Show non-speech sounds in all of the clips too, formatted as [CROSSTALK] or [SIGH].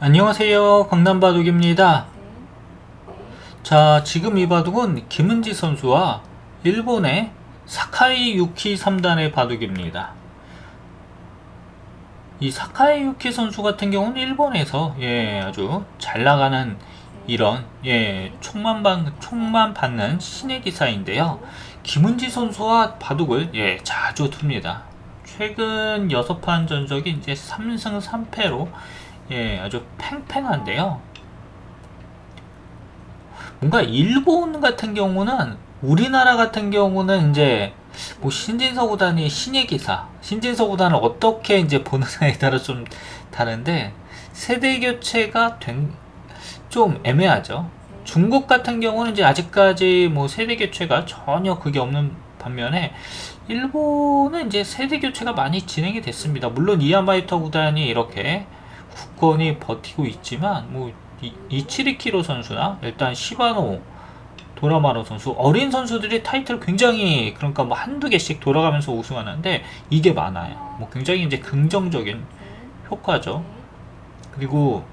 안녕하세요. 강남바둑입니다. 자, 지금 이 바둑은 김은지 선수와 일본의 사카이 유키 3단의 바둑입니다. 이 사카이 유키 선수 같은 경우는 일본에서 예, 아주 잘 나가는 이런 예, 총만 받, 총만 받는 신의 기사인데요. 김은지 선수와 바둑을 예, 자주 둡니다. 최근 6판 전적이 이제 3승 3패로 예, 아주 팽팽한데요. 뭔가 일본 같은 경우는 우리나라 같은 경우는 이제 뭐 신진서 구단이 신의 기사, 신진서 구단을 어떻게 이제 보느냐에 [LAUGHS] 따라 좀 다른데 세대 교체가 된 좀 애매하죠. 중국 같은 경우는 이제 아직까지 뭐 세대 교체가 전혀 그게 없는 반면에 일본은 이제 세대 교체가 많이 진행이 됐습니다. 물론 이야마이터 구단이 이렇게 굳건히 버티고 있지만 뭐 이- 이치리키로 선수나 일단 시바노 도라마로 선수 어린 선수들이 타이틀 굉장히 그러니까 뭐 한두 개씩 돌아가면서 우승하는데 이게 많아요. 뭐 굉장히 이제 긍정적인 효과죠. 그리고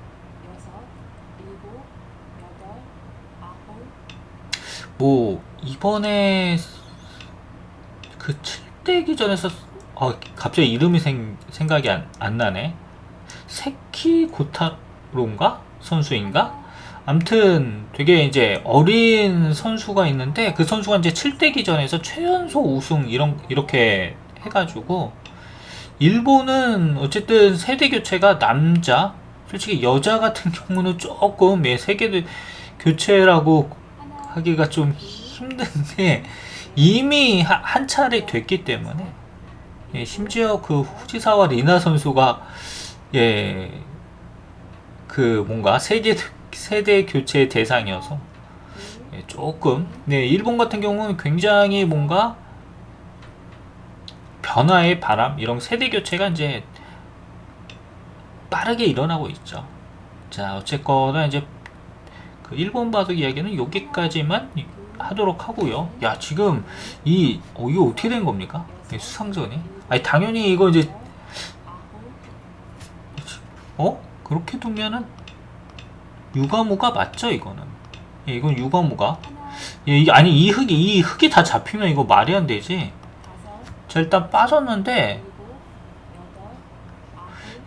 뭐 이번에 그 7대 기전에서 어, 갑자기 이름이 생, 생각이 안, 안 나네. 세키 고타로인가? 선수인가? 암튼 되게 이제 어린 선수가 있는데 그 선수가 이제 7대 기전에서 최연소 우승 이런 이렇게 해가지고 일본은 어쨌든 세대 교체가 남자 솔직히 여자 같은 경우는 조금 예, 세계 교체라고 하기가 좀 힘든데 이미 하- 한 차례 됐기 때문에 예, 심지어 그 후지사와 리나 선수가 예, 그 뭔가 세계 세대 교체 대상이어서 예, 조금 네 일본 같은 경우는 굉장히 뭔가 변화의 바람 이런 세대 교체가 이제 빠르게 일어나고 있죠. 자 어쨌거나 이제 그 일본 바둑 이야기는 여기까지만 하도록 하고요. 야 지금 이 어, 이거 어떻게 된 겁니까? 이 수상전이? 아니 당연히 이거 이제 어 그렇게 두면은 유가무가 맞죠 이거는? 예, 이건 유가무가 예, 이게 아니 이 흙이 이 흙이 다 잡히면 이거 말이 안 되지. 자 일단 빠졌는데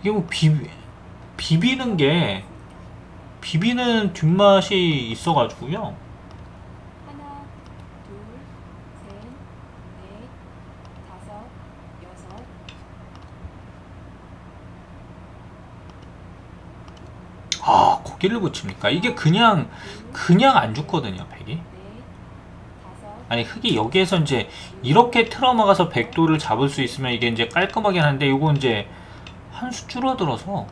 이게 뭐 비비 비비는 게 비비는 뒷맛이 있어가지고요. 하나, 둘, 셋, 넷, 다섯, 여섯, 아 거기를 붙입니까? 이게 그냥 그냥 안 죽거든요 백이. 아니 흙이 여기에서 이제 이렇게 틀어막아서 백도를 잡을 수 있으면 이게 이제 깔끔하긴 한데 이거 이제 한 수 줄어들어서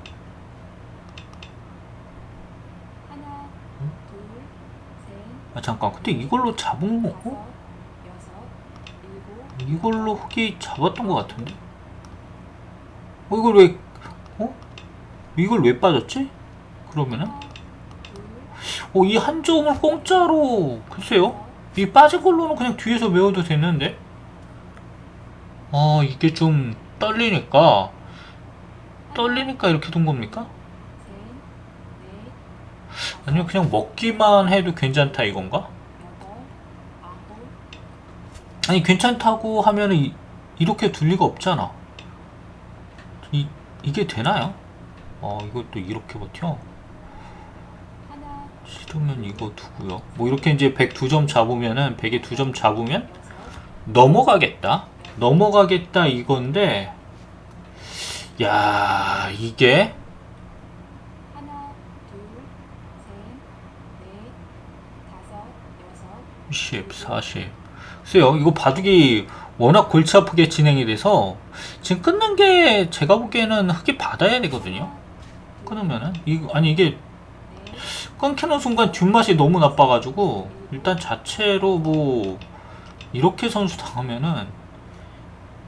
아 잠깐 근데 이걸로 잡은 거고 이걸로 흙이 잡았던 것 같은데 어 이걸 왜 어? 이걸 왜 빠졌지? 그러면은 어 이 한 점을 공짜로 글쎄요 이 빠진 걸로는 그냥 뒤에서 메워도 됐는데 아 이게 좀 떨리니까 떨리니까 이렇게 둔 겁니까? 아니면 그냥 먹기만 해도 괜찮다 이건가? 아니 괜찮다고 하면은 이, 이렇게 둘 리가 없잖아 이, 이게 되나요? 어 이것도 이렇게 버텨 싫으면 이거 두고요 뭐 이렇게 이제 102점 잡으면은 100에 2점 잡으면 넘어가겠다. 넘어가겠다 이건데, 야 이게 하나, 둘, 셋, 넷, 다섯, 여섯, 10, 40. 글쎄요, 이거 바둑이 워낙 골치 아프게 진행이 돼서 지금 끊는 게 제가 보기에는 흙이 받아야 되거든요. 끊으면은 이거 아니 이게 넷, 끊기는 순간 뒷맛이 너무 나빠가지고 일단 자체로 뭐 이렇게 선수 당하면은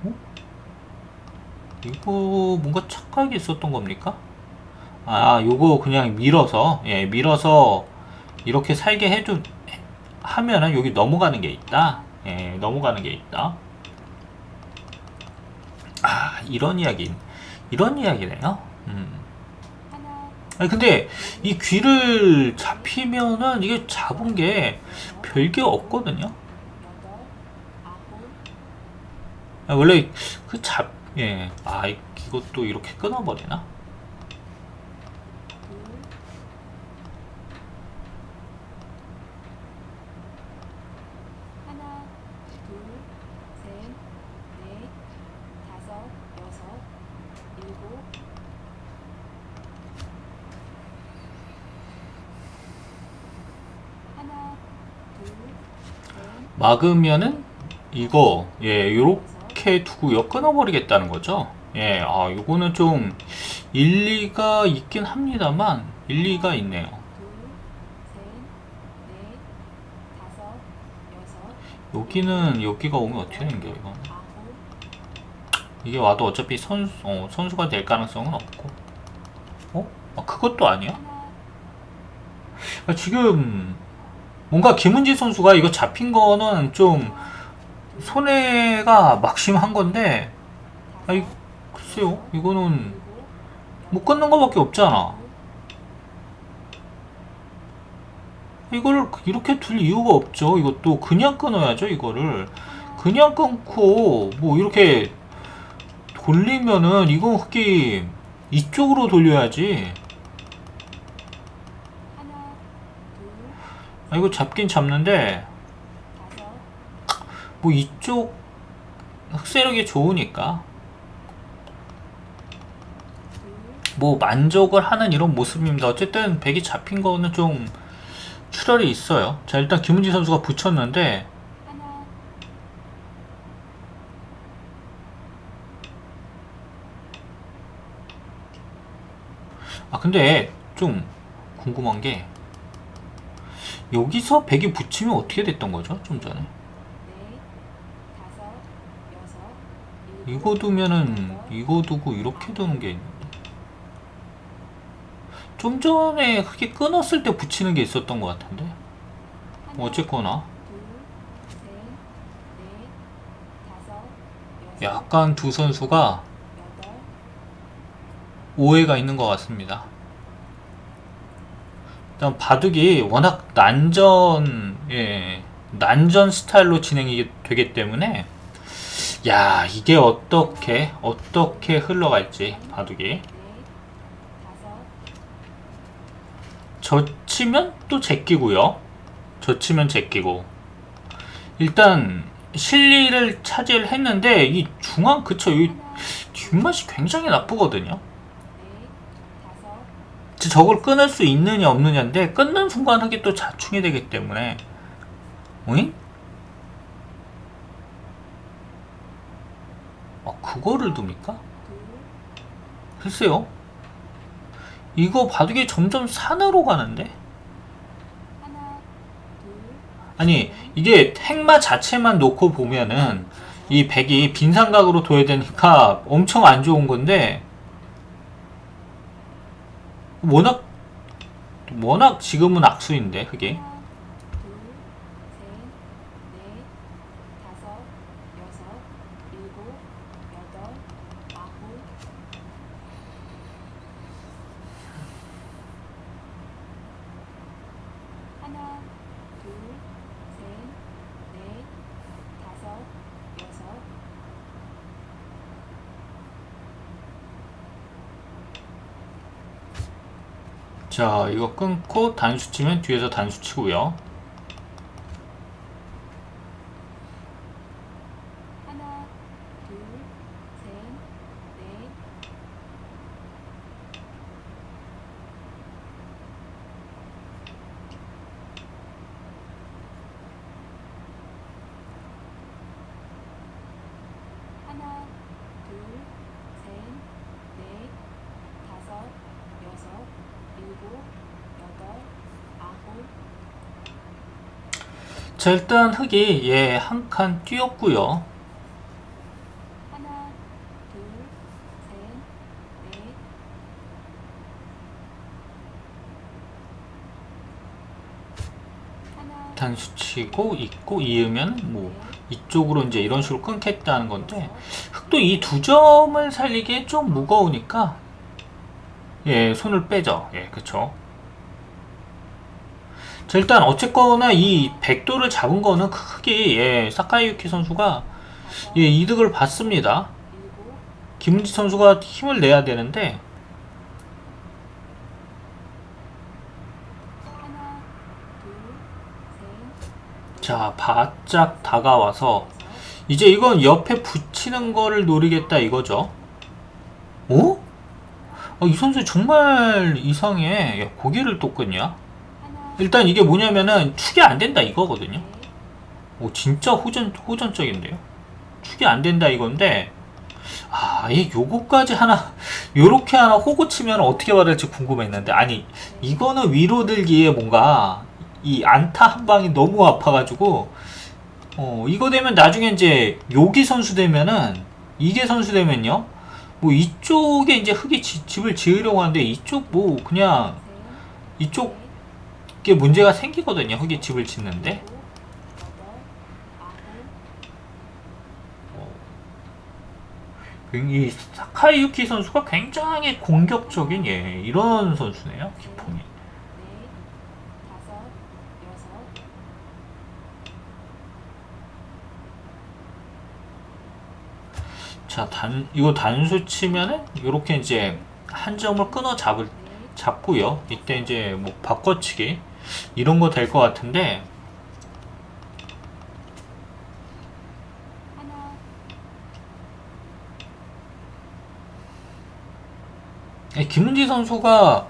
어? 이거 뭔가 착각이 있었던 겁니까? 아 요거 그냥 밀어서 예 밀어서 이렇게 살게 해도 하면은 여기 넘어가는 게 있다 예 넘어가는 게 있다 아 이런 이야기 이런 이야기네요 음 아니 근데 이 귀를 잡히면은 이게 잡은 게 별게 없거든요. 아, 원래 그 잡, 예. 아, 이- 이것도 이렇게 끊어버리나? 둘, 하나, 둘, 셋, 넷, 다섯, 여섯, 일곱, 하나, 둘, 셋, 막으면은 이거, 예, 요렇게 두고 이거 끊어버리겠다는 거죠. 예, 아, 요거는 좀 일리가 있긴 합니다만, 일리가 있네요. 여기는, 여기가 오면 어떻게 되는 거야, 이거? 이게 와도 어차피 선수, 어, 선수가 될 가능성은 없고. 어? 아, 그것도 아니야? 아, 지금, 뭔가 김은지 선수가 이거 잡힌 거는 좀 손해가 막심한 건데, 아이, 글쎄요, 이거는 못 끊는 거밖에 없잖아. 이걸 이렇게 둘 이유가 없죠. 이것도 그냥 끊어야죠, 이거를. 그냥 끊고, 뭐, 이렇게 돌리면은, 이건 흑기 이쪽으로 돌려야지. 하나, 둘, 아, 이거 잡긴 잡는데, 뭐, 이쪽 흑세력이 좋으니까. 둘, 뭐, 만족을 하는 이런 모습입니다. 어쨌든, 백이 잡힌 거는 좀 출혈이 있어요. 자, 일단 김은지 선수가 붙였는데, 아 근데 좀 궁금한 게 여기서 백이 붙이면 어떻게 됐던 거죠? 좀 전에 이거 두면은 이거 두고 이렇게 두는 게 있는데 좀 전에 그게 끊었을 때 붙이는 게 있었던 것 같은데 어쨌거나 약간 두 선수가 오해가 있는 것 같습니다. 일단 바둑이 워낙 난전, 예, 난전 스타일로 진행이 되기 때문에, 야, 이게 어떻게, 어떻게 흘러갈지, 바둑이. 젖히면 또 제끼고요. 젖히면 제끼고. 일단, 실리를 차지했는데, 이 중앙, 그쵸, 이 뒷맛이 굉장히 나쁘거든요. 저걸 끊을 수 있느냐 없느냐인데 끊는 순간 하게 또 자충이 되기 때문에 오잉? 아 그거를 둡니까? 둘, 글쎄요 이거 바둑이 점점 산으로 가는데 아니 이게 행마 자체만 놓고 보면은 이 백이 빈삼각으로 둬야 되니까 엄청 안 좋은 건데 워낙 워낙 지금은 악수인데 그게 하나, 둘, 셋, 넷, 다섯, 여섯, 일곱, 여덟, 아홉, 하나, 둘, 셋, 넷, 다섯, 여섯, 자, 이거 끊고 단수 치면 뒤에서 단수 치고요. 하나, 둘, 셋, 넷, 하나, 둘, 셋, 넷, 다섯, 여섯, 일곱, 여덟, 아홉, 자, 일단 흑이 예, 한 칸 뛰었고요. 하나, 둘, 셋, 넷, 하나, 단수 치고 있고 이으면 뭐 이쪽으로 이제 이런 식으로 끊겠다는 건데 흑도 이 두 점을 살리기에 좀 무거우니까 예, 손을 빼죠. 예, 그쵸. 자, 일단 어쨌거나 이 백도를 잡은 거는 크게 예, 사카이유키 선수가 예, 이득을 봤습니다. 김은지 선수가 힘을 내야 되는데 자, 바짝 다가와서 이제 이건 옆에 붙이는 거를 노리겠다 이거죠. 어? 아, 이 선수 정말 이상해. 야, 고개를 또 끄냐? 일단 이게 뭐냐면은 축이 안 된다 이거거든요. 넷, 오, 진짜 호전, 호전적인데요? 축이 안 된다 이건데, 아, 이 요거까지 하나, 요렇게 하나 호구 치면 어떻게 받을지 궁금했는데, 아니, 이거는 위로 들기에 뭔가, 이 안타 한 방이 너무 아파가지고, 어, 이거 되면 나중에 이제, 요기 선수 되면은, 이게 선수 되면요, 뭐 이쪽에 이제 흙이 지- 집을 지으려고 하는데, 이쪽 뭐, 그냥, 셋, 이쪽 넷, 게 문제가 생기거든요, 흙이 집을 짓는데. 아홉, 이 사카이 유키 선수가 굉장히 공격적인 예 이런 선수네요 여섯, 자단 이거 단수 치면은 이렇게 이제 한 점을 끊어 잡을 넷, 잡고요. 이때 이제 뭐 바꿔치기 이런 거 될 것 같은데 예, 김은지 선수가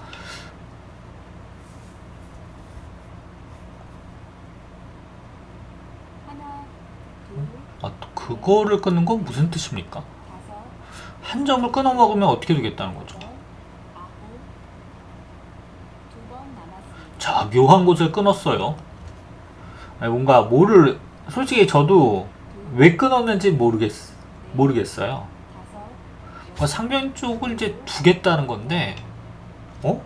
아, 또 그거를 끊는 건 무슨 뜻입니까? 한 점을 끊어 먹으면 어떻게 되겠다는 거죠? 여덟, 아홉, 두 번 묘한 곳을 끊었어요 뭔가 뭐를 솔직히 저도 둘, 왜 끊었는지 모르겠 모르겠어요. 뭐 상변 쪽을 이제 두겠다는 건데, 어?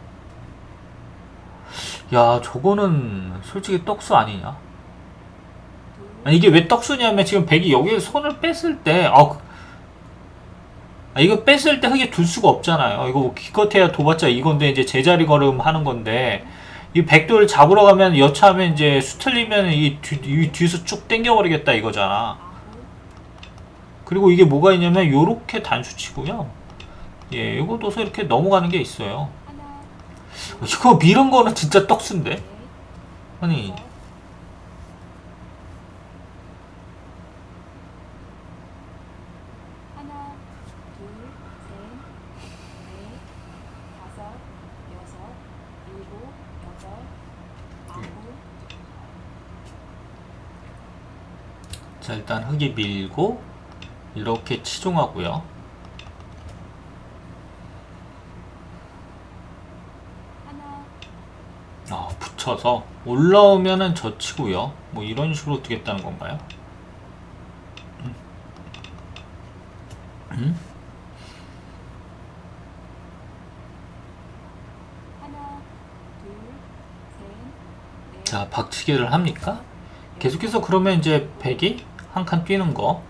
야, 저거는 솔직히 떡수 아니냐? 이게 왜 떡수냐면 지금 백이 여기에 손을 뺐을 때, 아, 그- 아, 이거 뺐을 때 흙에 둘 수가 없잖아요. 이거 뭐 기껏해야 도봤자 이건데 이제 제자리 걸음 하는 건데, 이 백도를 잡으러 가면 여차하면 이제 수 틀리면 이, 뒤, 이 뒤에서 쭉 당겨버리겠다 이거잖아. 그리고 이게 뭐가 있냐면 요렇게 단수 치고요. 예, 요거 둬서 이렇게 넘어가는 게 있어요. 이거 미는 거는 진짜 떡수인데? 넷, 아니, 다섯, 하나, 둘, 셋, 넷, 다섯, 여섯, 일곱, 여덟, 아홉, 자, 일단 흙이 밀고, 이렇게 치중하고요. 아, 붙여서 올라오면은 젖히고요. 뭐 이런 식으로 두겠다는 건가요? 음? 음? 하나, 둘, 셋, 넷, 자, 박치기를 합니까? 계속해서 그러면 이제 백이 한 칸 뛰는 거.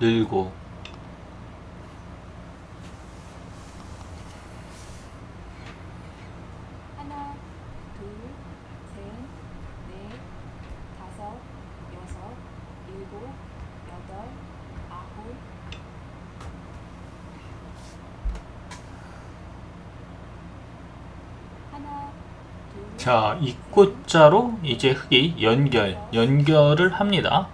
늘고 하나, 둘, 셋, 넷, 다섯, 여섯, 일곱, 여덟, 아홉, 하나, 둘, 자, 이 꽃자로 이제 흙이 연결, 연결을 합니다.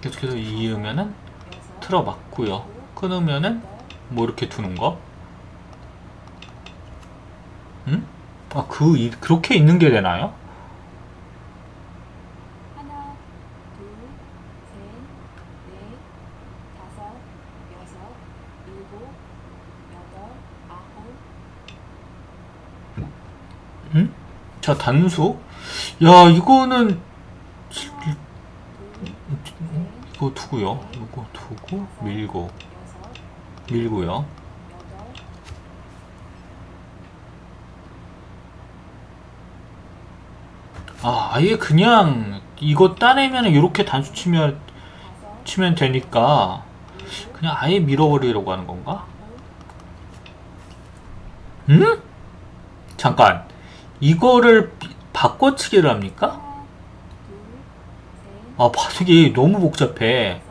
계속해서 이으면은 여섯, 틀어 막고요. 끊으면은 뭐 이렇게 두는 거. 응? 아, 그, 이- 그렇게 있는 게 되나요? 하나, 둘, 셋, 넷, 다섯, 여섯, 일곱, 여덟, 아홉, 응? 자, 단수. 야, 이거는 이거 두고요. 이거 두고 밀고 밀고요. 아 아예 그냥 이거 따내면 이렇게 단수 치면 치면 되니까 그냥 아예 밀어버리려고 하는 건가? 아홉, 음? 잠깐 이거를 비- 바꿔치기를 합니까? 아 바둑이 너무 복잡해.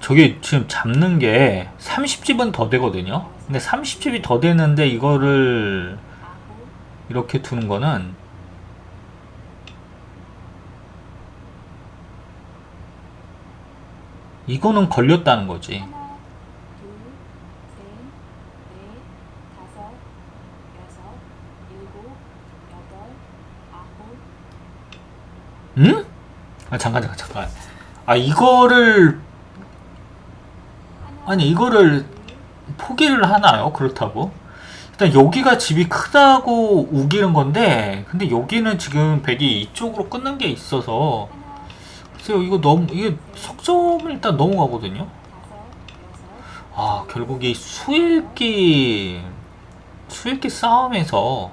저게 지금 잡는 게 30집은 더 되거든요. 근데 30집이 더 되는데 이거를 이렇게 두는 거는 이거는 걸렸다는 거지. 응? 아 잠깐 잠깐 잠깐. 아 이거를 아니 이거를 둘, 포기를 하나요? 그렇다고? 일단 여기가 집이 크다고 우기는 건데 근데 여기는 지금 백이 이쪽으로 끊는 게 있어서 글쎄요. 이거 너무 이게 석점을 일단 넘어가거든요. 아 결국 이 수읽기 수읽기 싸움에서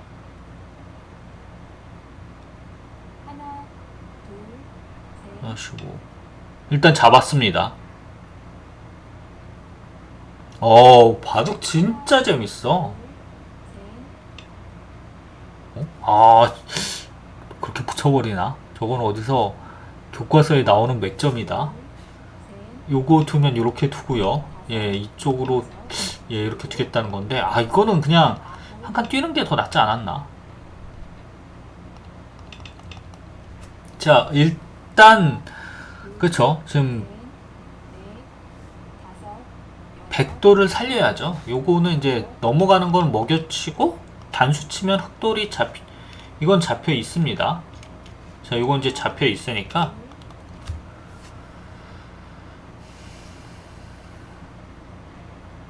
아시고 일단 잡았습니다. 어 바둑 진짜 재밌어. 어? 아 그렇게 붙여버리나? 저건 어디서 교과서에 나오는 맥점이다. 셋, 요거 두면 이렇게 두고요. 예, 이쪽으로 예 이렇게 두겠다는 건데 아 이거는 그냥 한 칸 뛰는 게 더 낫지 않았나? 자 일단 그쵸 지금 백도를 살려야죠. 요거는 이제 넘어가는 건 먹여치고 단수 치면 흑돌이 잡히 이건 잡혀 있습니다. 자, 이건 이제 잡혀 있으니까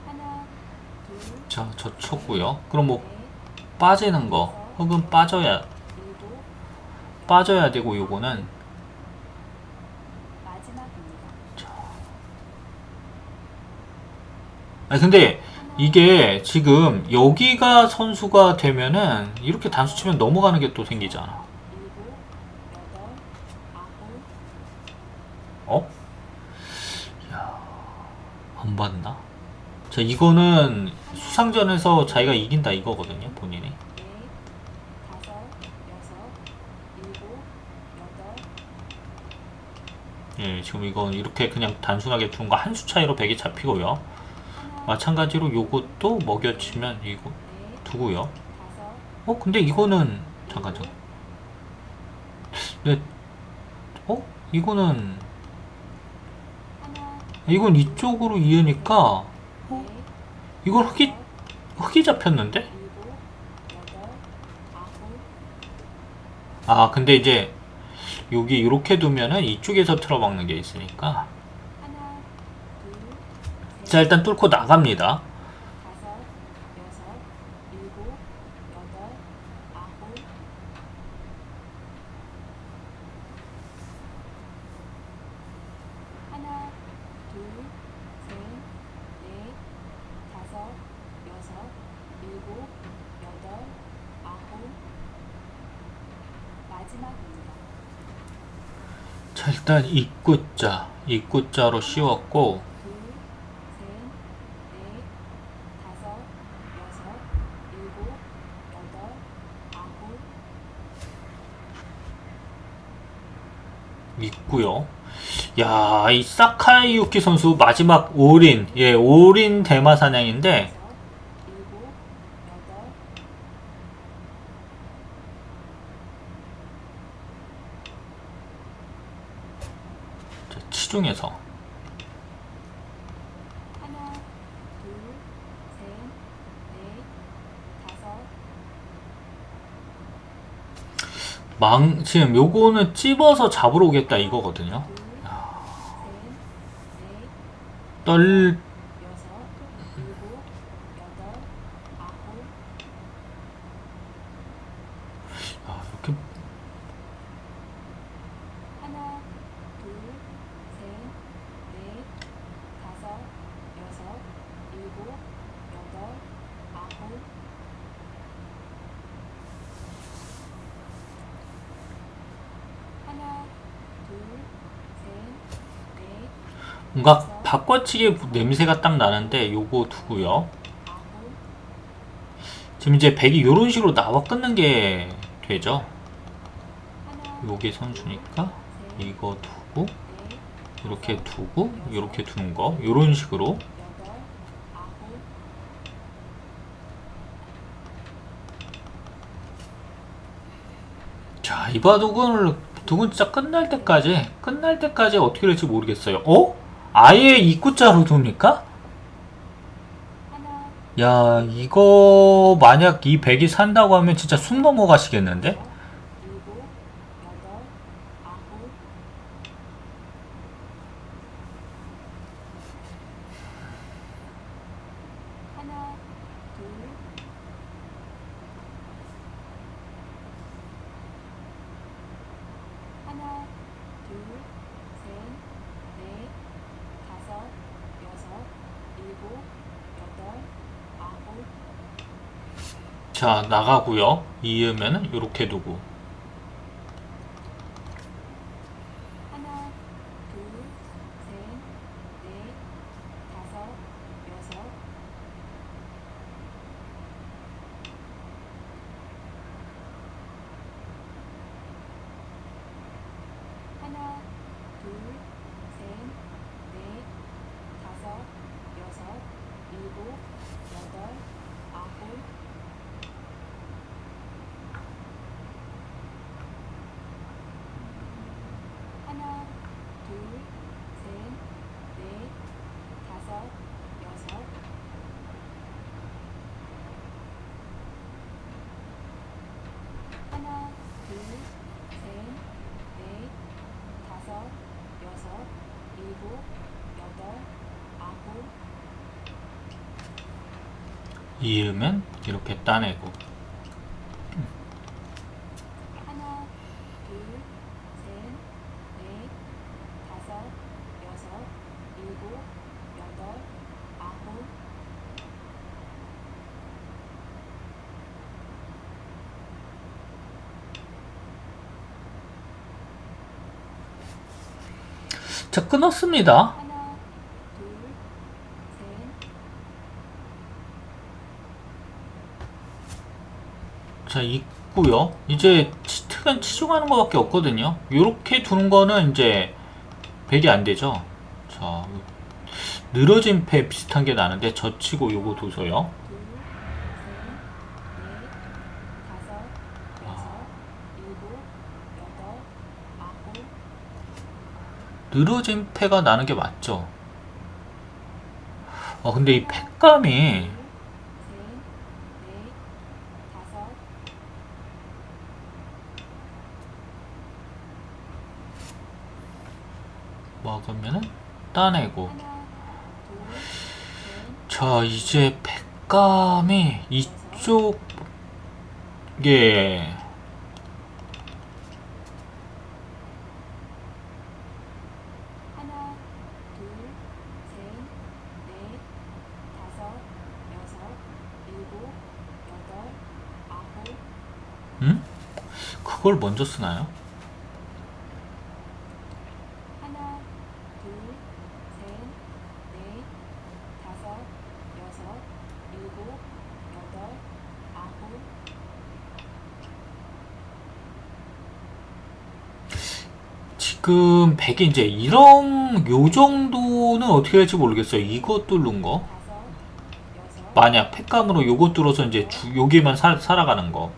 하나, 둘, 자, 저 쳤고요. 그럼 뭐 넷, 빠지는 거 흑은 빠져야 빠져야 되고 요거는. 아니 근데 이게 지금 여기가 선수가 되면은 이렇게 단수 치면 넘어가는 게 또 생기잖아. 어? 야, 안 봤나? 자, 이거는 수상전에서 자기가 이긴다 이거거든요, 본인이. 예, 지금 이건 이렇게 그냥 단순하게 둔 거 한 수 차이로 백이 잡히고요. 하나, 마찬가지로 요것도 먹여치면 이거 넷, 두고요. 어, 근데 이거는 잠깐 잠깐. 근데 어? 이거는 이건 이쪽으로 이으니까 넷, 이건 흑이 흑이 잡혔는데? 아, 근데 이제 여기 이렇게 두면은 이쪽에서 틀어박는 게 있으니까 자, 일단 뚫고 나갑니다. 다섯, 여섯, 일곱, 여덟, 아홉, 하나, 둘, 셋, 넷, 다섯, 여섯, 일곱, 여덟, 아홉, 마지막입니다. 자, 일단 입구자, 입구자로 씌웠고 있고요. 야, 이 사카이 유키 선수 마지막 올인, 예, 올인 대마 사냥인데 여섯, 일곱, 여덟, 자, 치중에서 하나, 둘, 셋, 넷, 다섯, 망 지금 요거는 찝어서 잡으러 오겠다 이거거든요. 둘, 셋, 넷, 떨 여섯, 일곱, 여덟, 뭔가 바꿔치기 냄새가 딱 나는데 요거 두고요. 지금 이제 백이 요런 식으로 나와 끊는 게 되죠. 요게 선수니까 셋, 이거 두고 넷, 이렇게 두고 이렇게 두는 거 요런 식으로 자, 이 바둑을 두근 진짜 끝날 때까지 끝날 때까지 어떻게 될지 모르겠어요. 어? 아예 입구자로? 하나, 야, 이거 만약 이 백이 산다고 하면 진짜 숨 넘어가시겠는데? 일곱, 여덟, 아홉, 하나, 둘, 하나, 둘, 셋, 넷, 다섯, 여섯, 일곱, 여덟, 아홉, 자, 나가고요. 이으면은 이렇게 두고 하나, 둘, 셋, 넷, 다섯, 여섯, 하나, 둘, 셋, 넷, 다섯, 여섯, 일곱, 여덟, 아홉, 하나, 둘, 셋, 넷, 다섯, 여섯, 하나, 둘, 셋, 넷, 다섯, 여섯, 일곱, 여덟, 아홉, 이으면 이렇게 따내고 하나, 둘, 셋, 넷, 다섯, 여섯, 일곱, 여덟, 아홉, 자, 끊었습니다. 하나, 둘, 셋, 자, 있고요. 이제 치- 특은 치중하는 거밖에 없거든요. 요렇게 두는 거는 이제 백이 안 되죠. 자, 늘어진 패 비슷한 게 나는데 젖히고 요거 여덟, 아홉, 늘어진 패가 나는 게 맞죠. 어, 근데 이 팩감이 둘, 셋, 넷, 다섯, 먹으면은 따내고. 자, 이제 팩감이 이쪽에 음? 그걸 먼저 쓰나요? 하나, 둘, 셋, 넷, 다섯, 여섯, 일곱, 여덟, 아홉, 지금 백이 이제 이런 요 정도는 어떻게 될지 모르겠어요. 이거 뚫는 거. 만약 팩감으로 요거 뚫어서 이제 주, 여기만 살, 살아가는 거.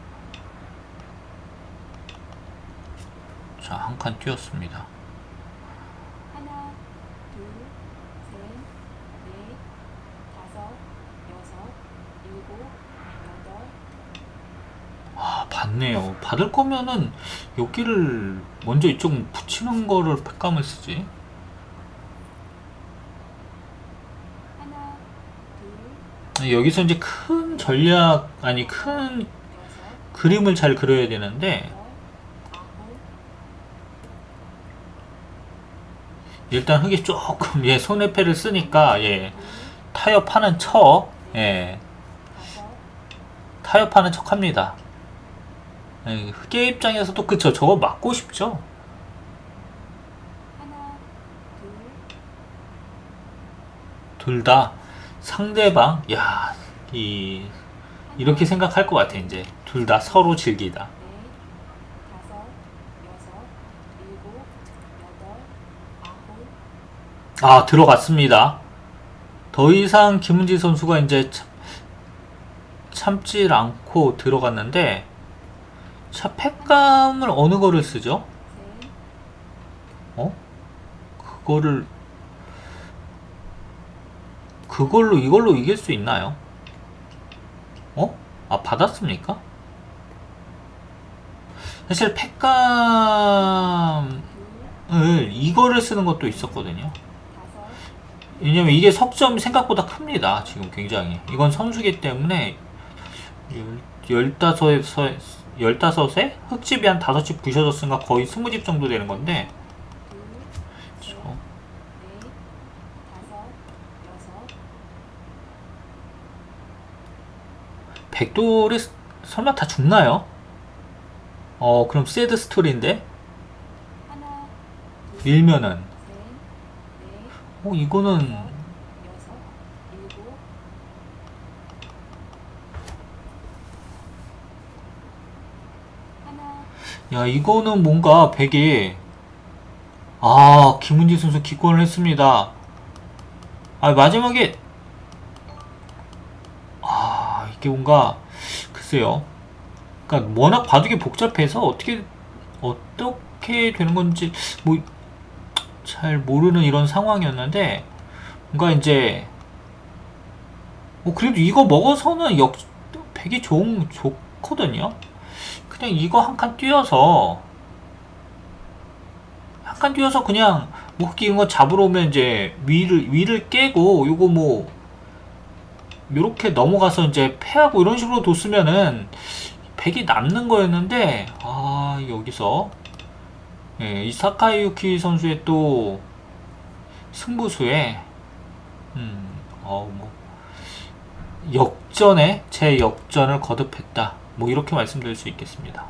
자, 한 칸 띄웠습니다. 하나, 둘, 셋, 넷, 다섯, 여섯, 일곱, 여덟, 아, 받네요. 받을 거면은 여기를 먼저 이쪽 붙이는 거를 팩감을 쓰지. 여기서 이제 큰 전략, 아니, 큰 그림을 잘 그려야 되는데, 일단 흙이 조금, 예, 손해패를 쓰니까, 예, 타협하는 척, 예, 다섯, 타협하는 척 합니다. 예, 흑의 입장에서도 그쵸, 저거 맞고 싶죠? 하나, 둘, 둘다 상대방 야, 이 이렇게 생각할 것 같아 이제 둘 다 서로 즐기다. 아 들어갔습니다. 더 이상 김은지 선수가 이제 참, 참질 않고 들어갔는데 자 팩감을 어느 거를 쓰죠? 셋, 어? 그거를 그걸로 이걸로 이길 수 있나요? 어? 아 받았습니까? 사실 팩감을 둘, 이거를 쓰는 것도 있었거든요. 왜냐면 이게 석점이 생각보다 큽니다. 지금 굉장히. 이건 선수기 때문에 열, 15에서 15에 흙집이 한 5집 부셔졌으니까 거의 20집 정도 되는 건데. 여섯, 백돌이 스- 설마 다 죽나요? 어 그럼 새드 스토리인데 밀면은. 어 이거는 여섯, 일곱, 하나, 야 이거는 뭔가 백이 아 김은지 선수 기권을 했습니다. 아 마지막에 아 이게 뭔가 글쎄요. 그러니까 워낙 바둑이 복잡해서 어떻게 어떻게 되는 건지 뭐 잘 모르는 이런 상황이었는데 뭔가 이제 뭐 그래도 이거 먹어서는 역 백이 좋은 좋거든요. 그냥 이거 한칸 뛰어서 한칸 뛰어서 그냥 뭐 흑기 이런 거 잡으러 오면 이제 위를 위를 깨고 요거 뭐 요렇게 넘어가서 이제 패하고 이런 식으로 뒀으면은 백이 남는 거였는데 아 여기서. 예, 이 사카이유키 선수의 또 승부수에 음 어 뭐 역전에 제 역전을 거듭했다 뭐 이렇게 말씀드릴 수 있겠습니다.